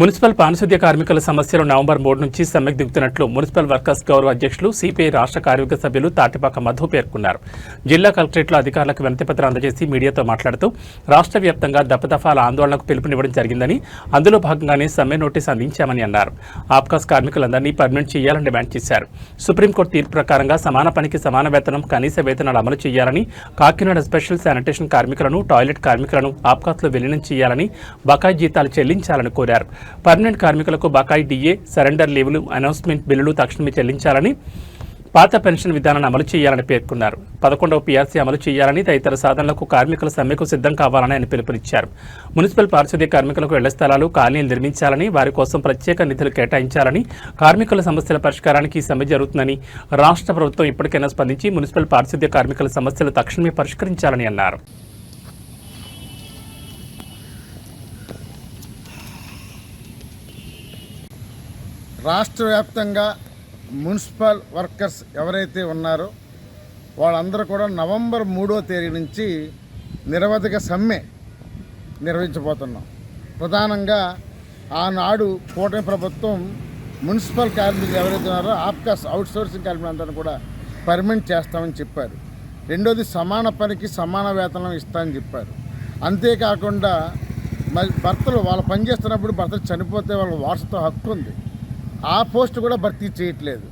Municipal పారిశుద్ధ్య కార్మికుల సమస్యలు నవంబర్ మూడు నుంచి సమ్మెకు దిగుతున్నట్లు మున్సిపల్ వర్కర్స్ గౌరవ అధ్యక్షులు సిపిఐ రాష్ట్ర కార్మిక సభ్యులు తాటిపాక మధు పేర్కొన్నారు. జిల్లా కలెక్టరేట్లో అధికారులకు వినతిపత్రం అందజేసి మీడియాతో మాట్లాడుతూ రాష్ట్ర వ్యాప్తంగా దఫదఫాల ఆందోళనకు పిలుపునివ్వడం జరిగిందని అందులో భాగంగానే సమ్మె నోటీస్ అందించామని అన్నారు. ఆప్కాస్ కార్మికులందరినీ పర్మనెంట్ చేయాలని డిమాండ్ చేశారు. సుప్రీంకోర్టు తీర్పు ప్రకారంగా సమాన పనికి సమాన వేతనం కనీస వేతనాలు అమలు చేయాలని కాకినాడ స్పెషల్ శానిటేషన్ కార్మికులను టాయిలెట్ కార్మికులను ఆప్కాస్లో విలీనం చేయాలని బకాయి జీతాలు చెల్లించాలని కోరారు. పర్మనెంట్ కార్మికులకు బకాయి డిఏ సరెండర్ లీవులు అనౌన్స్మెంట్ బిల్లులు తక్షణమే చెల్లించాలని పాత పెన్షన్ విధానాన్ని అమలు చేయాలని పేర్కొన్నారు. పదకొండవ పీఆర్సీ అమలు చేయాలని తదితర సాధనలకు కార్మికుల సమ్మెకు సిద్ధం కావాలని ఆయన పిలుపునిచ్చారు. మున్సిపల్ పారిశుద్ధ్య కార్మికులకు ఇళ్ళ స్థలాలు కాలనీలు నిర్మించాలని వారి కోసం ప్రత్యేక నిధులు కేటాయించాలని కార్మికుల సమస్యల పరిష్కారానికి ఈ సమ్మె జరుగుతుందని రాష్ట్ర ప్రభుత్వం ఇప్పటికైనా స్పందించి మున్సిపల్ పారిశుద్ధ్య కార్మికుల సమస్యలు తక్షణమే పరిష్కరించాలని అన్నారు. రాష్ట్ర వ్యాప్తంగా మున్సిపల్ వర్కర్స్ ఎవరైతే ఉన్నారో వాళ్ళందరూ కూడా నవంబర్ మూడో తేదీ నుంచి నిరవధిక సమ్మె నిర్వహించబోతున్నాం. ప్రధానంగా ఆనాడు కూటమి ప్రభుత్వం మున్సిపల్ కార్మికులు ఎవరైతే ఉన్నారో ఆప్కాస్ అవుట్ సోర్సింగ్ కార్మికులందరినీ కూడా పర్మనెంట్ చేస్తామని చెప్పారు. రెండోది సమాన పనికి సమాన వేతనం ఇస్తామని చెప్పారు. అంతేకాకుండా మరి భర్తలు వాళ్ళు పనిచేస్తున్నప్పుడు భర్తలు చనిపోతే వాళ్ళ వారసత్వ హక్కు ఉంది. ఆ పోస్ట్ కూడా భర్తీ చేయట్లేదు.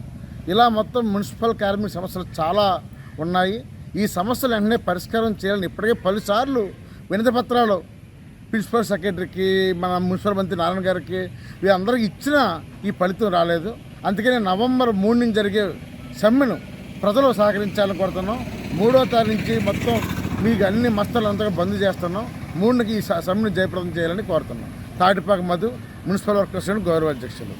ఇలా మొత్తం మున్సిపల్ కార్మిక సమస్యలు చాలా ఉన్నాయి. ఈ సమస్యలు వెంటనే పరిష్కారం చేయాలని ఇప్పటికే పలుసార్లు వినతి పత్రాలు ప్రిన్సిపల్ సెక్రటరీకి మన మున్సిపల్ మంత్రి నారాయణ గారికి వీరందరికీ ఇచ్చిన ఈ ఫలితం రాలేదు. అందుకనే నవంబర్ మూడు నుంచి జరిగే సమ్మెను ప్రజలు సహకరించాలని కోరుతున్నాం. మూడో తారీఖు నుంచి మొత్తం మీకు అన్ని మస్తలు అంతగా బంద్ చేస్తున్నాం. మూడుకి ఈ స- సమ్మెను జయప్రదం చేయాలని కోరుతున్నాం. తాటిపాక మధు మున్సిపల్ వర్కర్స్ గౌరవ అధ్యక్షులు.